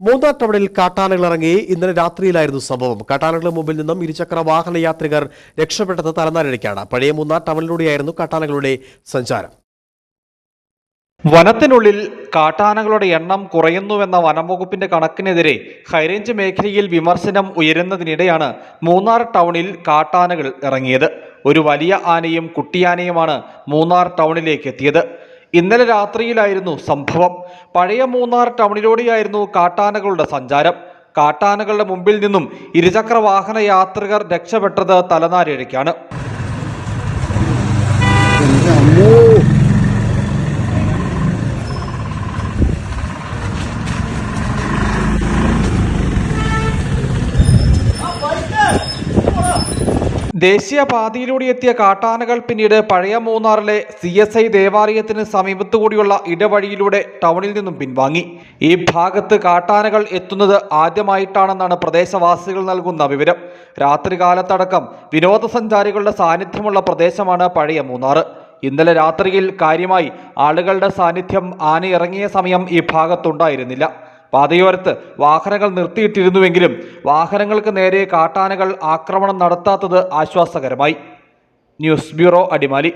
മൂന്നാർ ടൗണിൽ കാട്ടാനകൾ ഇറങ്ങി ഇന്നലെ രാത്രിയിലായിരുന്നു സംഭവം. കാട്ടാനകളുടെ മുമ്പിൽ നിന്നും ഇരുചക്ര വാഹന യാത്രികർ രക്ഷപ്പെട്ടത് തലനാരിഴയ്ക്കാണ്. പഴയ മൂന്നാർ ടൗണിലൂടെയായിരുന്നു കാട്ടാനകളുടെ സഞ്ചാരം. വനത്തിനുള്ളിൽ കാട്ടാനകളുടെ എണ്ണം കുറയുന്നുവെന്ന വനംവകുപ്പിന്റെ കണക്കിനെതിരെ ഹൈറേഞ്ച് മേഖലയിൽ വിമർശനം ഉയരുന്നതിനിടെയാണ് മൂന്നാർ ടൗണിൽ കാട്ടാനകൾ ഇറങ്ങിയത്. ഒരു വലിയ ആനയും കുട്ടിയാനയുമാണ് മൂന്നാർ ടൗണിലേക്ക് എത്തിയത്. ഇന്നലെ രാത്രിയിലായിരുന്നു സംഭവം. പഴയ മൂന്നാർ ടൗണിലൂടെയായിരുന്നു കാട്ടാനകളുടെ സഞ്ചാരം. കാട്ടാനകളുടെ മുമ്പിൽ നിന്നും ഇരുചക്ര വാഹന യാത്രികർ രക്ഷപ്പെട്ടത് തലനാരിഴയ്ക്കാണ്. ദേശീയപാതയിലൂടെ എത്തിയ കാട്ടാനകൾ പിന്നീട് പഴയ മൂന്നാറിലെ സി എസ് ഐ ദേവാലയത്തിന് സമീപത്തുകൂടിയുള്ള ഇടവഴിയിലൂടെ ടൗണിൽ നിന്നും പിൻവാങ്ങി. ഈ ഭാഗത്ത് കാട്ടാനകൾ എത്തുന്നത് ആദ്യമായിട്ടാണെന്നാണ് പ്രദേശവാസികൾ നൽകുന്ന വിവരം. രാത്രികാലത്തടക്കം വിനോദസഞ്ചാരികളുടെ സാന്നിധ്യമുള്ള പ്രദേശമാണ് പഴയ മൂന്നാറ്. ഇന്നലെ രാത്രിയിൽ കാര്യമായി ആളുകളുടെ സാന്നിധ്യം ആനയിറങ്ങിയ സമയം ഈ ഭാഗത്തുണ്ടായിരുന്നില്ല. പാതയോരത്ത് വാഹനങ്ങൾ നിർത്തിയിട്ടിരുന്നുവെങ്കിലും വാഹനങ്ങൾക്ക് നേരെ കാട്ടാനകൾ ആക്രമണം നടത്താത്തത് ആശ്വാസകരമായി. News bureau Adimali.